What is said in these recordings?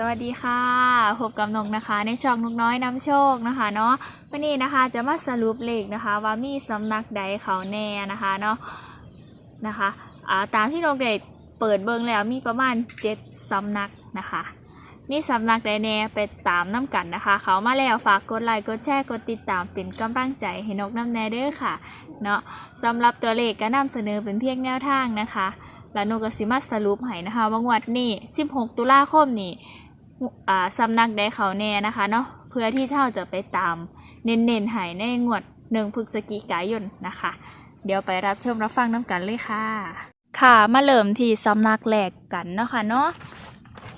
สวัสดีค่ะ พบกับนกนะคะ ในช่องนกน้อยนำโชคนะคะเนาะวันนี้นะคะจะมาสรุปเลขนะคะ ว่ามีสำนักใดเขาแน่นะคะเนาะนะคะอ่าตามที่นกได้เปิดเบิงแล้วมีประมาณเจ็ดสำนักนะคะ มีสำนักใดแน่ไปตามน้ำกันนะคะ เขามาแล้วฝากกดไลค์กดแชร์กดติดตามเป็นกำลังใจให้นกน้ำแน่เด้อค่ะเนาะสำหรับตัวเลขก็นำเสนอเป็นเพียงแนวทางนะคะ แล้วนกก็สิมาสรุปให้นะคะว่างวดนี้ 16 ตุลาคมนี้ สำนักได้เขาแน่นะคะเนาะเพื่อที่เช่าจะไปตามเน้นๆหายในงวดหนึ่งพฤศจิกายนนะคะ เดี๋ยวไปรับชมรับฟังน้ำกันเลยค่ะ ค่ะมาเริ่มที่สำนักแรกกันเนาะค่ะเนาะ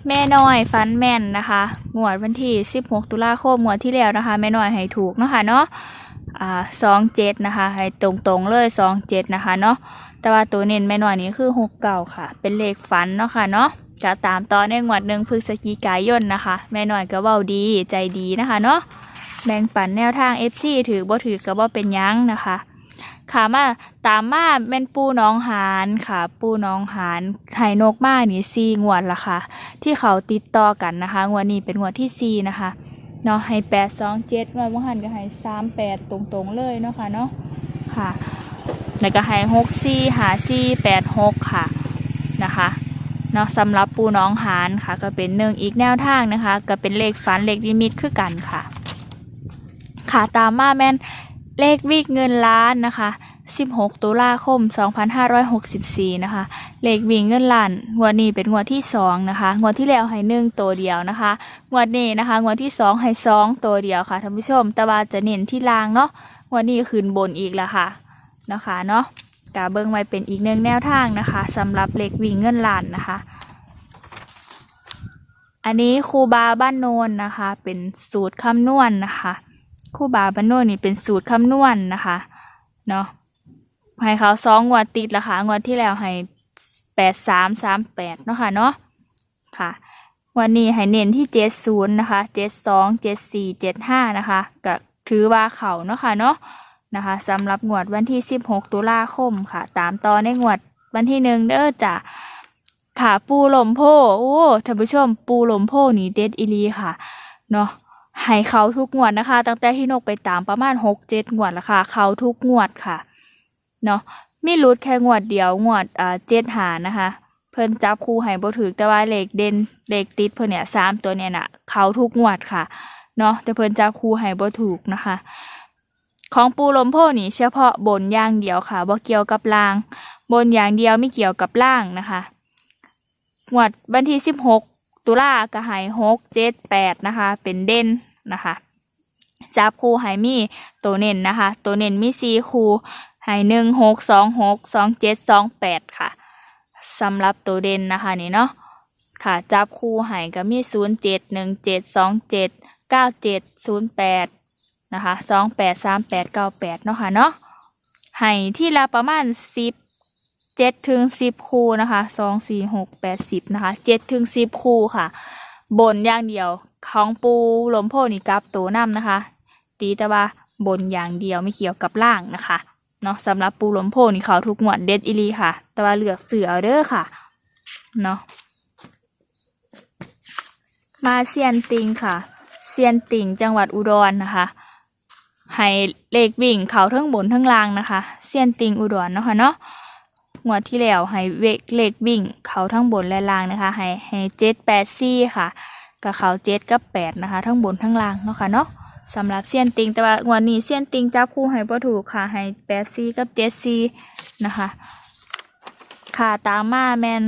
แม่น้อยฟันแม่นนะคะงวดวันที่ 16 ตุลาคมงวดที่แล้วนะคะ แม่น้อยให้ถูกเนาะค่ะเนาะอ่าสองเจ็ดนะคะ ให้ตรงๆเลยสองเจ็ดนะคะเนาะแต่ว่าตัวเน้นแม่น้อยนี้คือหกเก่าค่ะ เป็นเลขฝันเนาะค่ะเนาะ จะตามต่อในงวดหนึ่งพฤศจิกายนนะคะ แม่หน่อยก็เว้าดีใจดีนะคะเนาะแบ่งปันแนวทาง FC ถือบ่ถือก็บ่เป็นยังนะคะค่ะมาตามมาแม่นปูน้องหานค่ะ ปูน้องหานไหนกมานี่ซีงวดละค่ะ ที่เขาติดต่อกันนะคะงวดนี้เป็นงวดที่ซีนะคะเนาะให้แปดสองเจ็ดงวดว่หันก็ให้สามแปดตรงๆเลยเนาะค่ะเนาะค่ะแล้วก็ให้หกซีหาซีแปดหกค่ะนะคะ เนาะสำหรับปูน้องหานค่ะ ก็เป็นหนึ่งอีกแนวทางนะคะ ก็เป็นเลขฝันเลขลิมิตคือกันค่ะ ค่ะตามมาแม่นเลขวิกเงินล้านนะคะ 16 ตุลาคม 2564 นะคะ เลขวิ่งเงินล้านงวดนี้เป็นงวดที่สองนะคะ งวดที่แล้วให้หนึ่งตัวเดียวนะคะ งวดนี้นะคะ งวดที่สองให้สองตัวเดียวค่ะท่านผู้ชม แต่ว่าจะเน้นที่ล่างเนาะ งวดนี้ขึ้นบนอีกแล้วค่ะ นะคะเนาะ กาเบิ้งไว้เป็นอีกหนึ่งแนวทางนะคะสำหรับเลขวิ่งเงินล้านนะคะ อันนี้ครูบาบ้านโนนนะคะ เป็นสูตรคำนวณนะคะครูบาบ้านโนนนี่เป็นสูตรคำนวณนะคะเนาะให้เขาสองงวดติดละค่ะงวดที่แล้วให้แปดสามสามแปดเนาะค่ะเนาะค่ะวันนี้ให้เน้นที่เจ็ดศูนย์นะคะเจ็ดสองเจ็ดสี่เจ็ดห้านะคะก็ถือว่าเขาเนาะค่ะเนาะ นะคะสำหรับงวดวันที่ 16 ตุลาคมค่ะ ตามต่อในงวดวันที่หนึ่งเด้อจ้ะค่ะปูหลมโพโอ้ท่านผู้ชมปูหลมโพนี่เด็ดอีลีค่ะเนาะให้เขาทุกงวดนะคะ ตั้งแต่ที่นกไปตามประมาณ6 7งวดล้วค่ะ เขาทุกงวดค่ะเนาะมีรุดแค่งวดเดียวงวดอ่าเจ็ดหานะคะ เพิ่นจับคู่ให้บ่ถือแต่ว่าเลขเด่นเลขติดเพิ่นเนี่ยสามตัวเนี่ยน่ะ เขาทุกงวดค่ะเนาะแต่เพิ่นจับคู่ให้บ่ถูกนะคะ ของปูลมโพนี่เฉพาะบนอย่างเดียวค่ะบ่เกี่ยวกับล่าง บนอย่างเดียวไม่เกี่ยวกับล่างนะคะงวดวันที่สิบหกตุลาก็ใหายหกเจ็ดแปดนะคะ เป็นเด่นนะคะจับคู่หายมีตัวเน้นนะคะ ตัวเน้นมีสี่คู่หายหนึ่งหกสองหกสองเจ็ดสองแปดค่ะสำหรับตัวเด่นนะคะนี่เนาะค่ะจับคู่หายก็มีศูนย์เจ็ดหนึ่งเจ็ดสองเจ็ดเก้าเจ็ดศูนย์แปด นะคะสองแปดสามแปดเก้าแปดเนาะค่ะเนาะให้ที่ละประมาณสิบเจ็ดถึงสิบคู่นะคะสองสี่หกแปดสิบนะคะเจ็ดถึงสิบคู่ค่ะ บนอย่างเดียวของปูลมโพนี่กับตัวนำนะคะ ตีแต่ว่าบนอย่างเดียวไม่เกี่ยวกับล่างนะคะเนาะสำหรับปูลมโพนี่เขาทุกหมวดเด็ดอีลีค่ะ แต่ว่าเลือกเสือเอาเด้อค่ะเนาะมาเซียนติงค่ะ เซียนติงจังหวัดอุดรนะคะ ให้เลขวิ่งเขาทั้งบนทั้งล่างนะคะเซียนติงอุดรเนาะค่ะเนาะงวดที่แล้วให้เวกเลขวิ่ง เขาทั้งบนและล่างนะคะให้ให้เจ็ดแปดซี่ค่ะกับเขาเจ็ดกับแปดนะคะ ทั้งบนทั้งล่างเนาะค่ะเนาะสำหรับเซียนติงแต่ว่างวดนี้เซียนติงจับคู่ให้บ่ถูกค่ะให้แปดซี่กับเจ็ดซี่นะคะค่ะตามมาแมน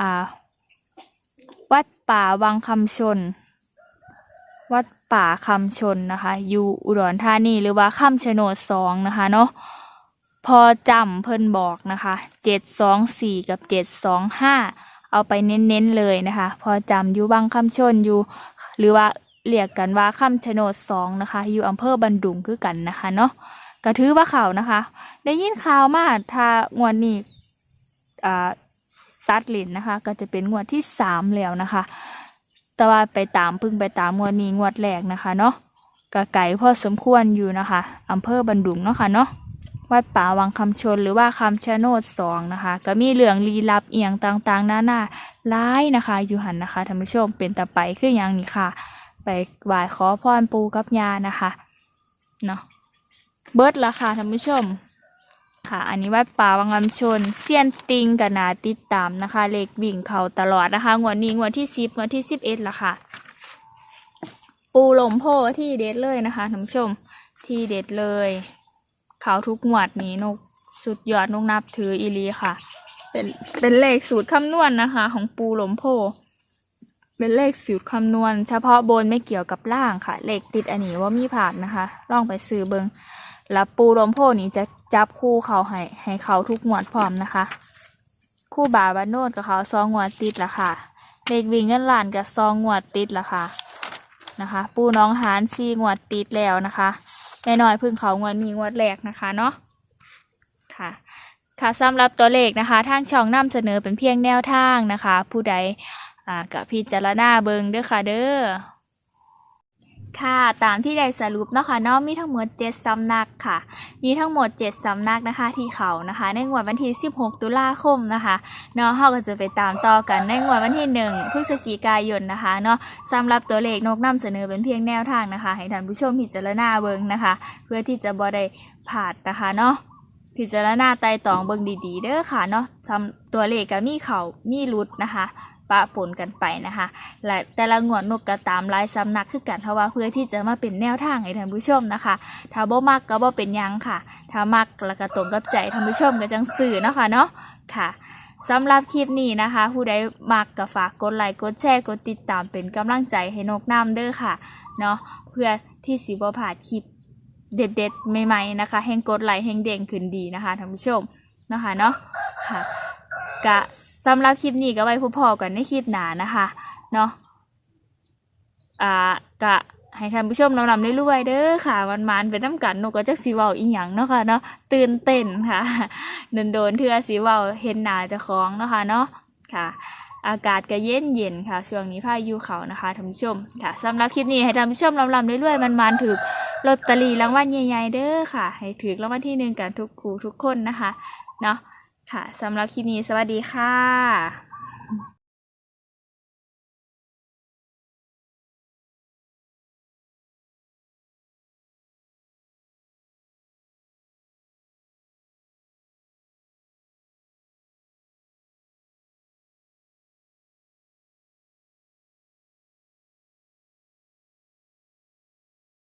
อ่าวัดป่าวังคำชน วัด ป่าคำชนนะคะ อยู่อุดรธานีหรือว่าคำชะโนดสองนะคะเนาะพอจำเพิ่นบอกนะคะเจ็ดสองสี่กับเจ็ดสองห้าเอาไปเน้นๆเลยนะคะ พอจำอยู่บางคำชนอยู่ หรือว่าเรียกกันว่าคำชะโนดสองนะคะ อยู่อำเภอบันดุงคือกันนะคะเนาะก็ถือว่าเขาวนะคะ ได้ยินข่าวมาถ้างวดนี้อ่าตัดเลนนะคะ ก็จะเป็นงวดที่สามแล้วนะคะ แต่ว่าไปตามพึ่งไปตามงวดนี้งวดแรกนะคะเนาะก็ไก่พอสมควรอยู่นะคะอำเภอบันดุงเนาะค่ะเนาะวัดป่าวังคำชนหรือว่าคำชะโนดสองนะคะ ก็มีเรื่องลีลับเอียงต่างๆหน้าหน้าร้ายนะคะอยู่หันนะคะท่านผู้ชมเป็นตะไปคืออย่างนี้ค่ะ ไปไหว้ขอพรปูกับยานะคะเนาะเบิร์ดละค่ะท่านผู้ชม อันนี้วัดป่าวังลำชนเซียนติงกับนาติดตามนะคะ เลขวิ่งเขาตลอดนะคะงวดนี้งวดที่สิบงวดที่สิบเอ็ดละค่ะ ปูหลมโพที่เด็ดเลยนะคะท่านผู้ชมที่เด็ดเลย เขาทุกงวดนี้นกสุดยอดนกนับถืออีลีค่ะ เป็นเป็นเลขสูตรคำนวณนะคะ ของปูหลมโพ เป็นเลขสูตรคำนวณ เฉพาะบนไม่เกี่ยวกับล่างค่ะ เลขติดอันนี้ว่ามีผ่านนะคะ ลองไปซื้อเบิงแล้วปูลมโพนี้จะจับคู่เขาให้ให้เขาทุกงวดพร้อมนะคะ คู่บาบานโนดกับเขาซองงวดติดละค่ะ เลขวิ่งเงินล้านกับซองงวดติดละค่ะนะคะ ปูน้องหานซีงวดติดแล้วนะคะแม่น้อยพึ่งเขางวดนี้งวดแรกนะคะเนาะค่ะค่ะสำหรับตัวเลขนะคะ ทางช่องนำเสนอเป็นเพียงแนวทางนะคะ ผู้ใด อ่ากับพิจารณาเบิงเด้อค่ะเด้อค่ะ ตามที่ได้สรุปเนาะค่ะเนาะมีทั้งหมด 7 สำนักค่ะ มีทั้งหมด 7 สำนักนะคะที่เขานะคะ ในงวดวันที่ 16 ตุลาคมนะคะเนาะเฮาก็จะไปตามต่อกันในงวดวันที่ 1 พฤศจิกายนนะคะเนาะสำหรับตัวเลขนกนำเสนอเป็นเพียงแนวทางนะคะ ให้ท่านผู้ชมพิจารณาเบิงนะคะ เพื่อที่จะบ่ได้พลาดนะคะเนาะพิจารณาไต่ตองเบิ่งดีๆ เด้อค่ะเนาะทำตัวเลขก็มีเขามีรุดนะคะ ปะปนกันไปนะคะและแต่ละงวดนกก็ตามลายสำนักคือกันเพราะว่าเพื่อที่จะมาเป็นแนวทางให้ท่านผู้ชมนะคะถ้าบ่มักก็บ่เป็นยังค่ะ ถ้ามักแล้วก็ตรงกับใจท่านผู้ชมก็จังสื่อนะคะเนาะค่ะสำหรับคลิปนี้นะคะ ผู้ใดมักก็ฝากกดไลค์กดแชร์กดติดตามเป็นกำลังใจให้นกน้ำเด้อค่ะเนาะเพื่อที่สิบ่พลาดคลิปเด็ดๆใหม่ๆนะคะแห่งกดไลค์แห่งเด้งขึ้นดีนะคะท่านผู้ชมนะคะเนาะค่ะ กะสำหรับคลิปนี้ก็ไว้พอกันในคลิปหนานะคะเนาะอ่ากะให้ท่านผู้ชมนำนำได้รวยๆเด้อค่ะวันมันๆเป็นน้ำกันนกก็จักสีเว้าอีหยังเนาะค่ะเนาะตื่นเต้นค่ะโดนๆเทือสีเว้าเห็นหน้าจะคล้องเนาะค่ะเนาะค่ะ อากาศก็เย็นเย็นค่ะช่วงนี้พายุเขานะคะท่านผู้ชมค่ะสำหรับคลิปนี้ให้ท่านผู้ชมลำๆเรื่อยๆมันถือลอตเตอรี่รางวัลใหญ่ๆเด้อค่ะ ให้ถือรางวัลที่หนึ่งกันทุกครูทุกคนนะคะเนาะ ค่ะสำหรับคลิปนี้สวัสดีค่ะ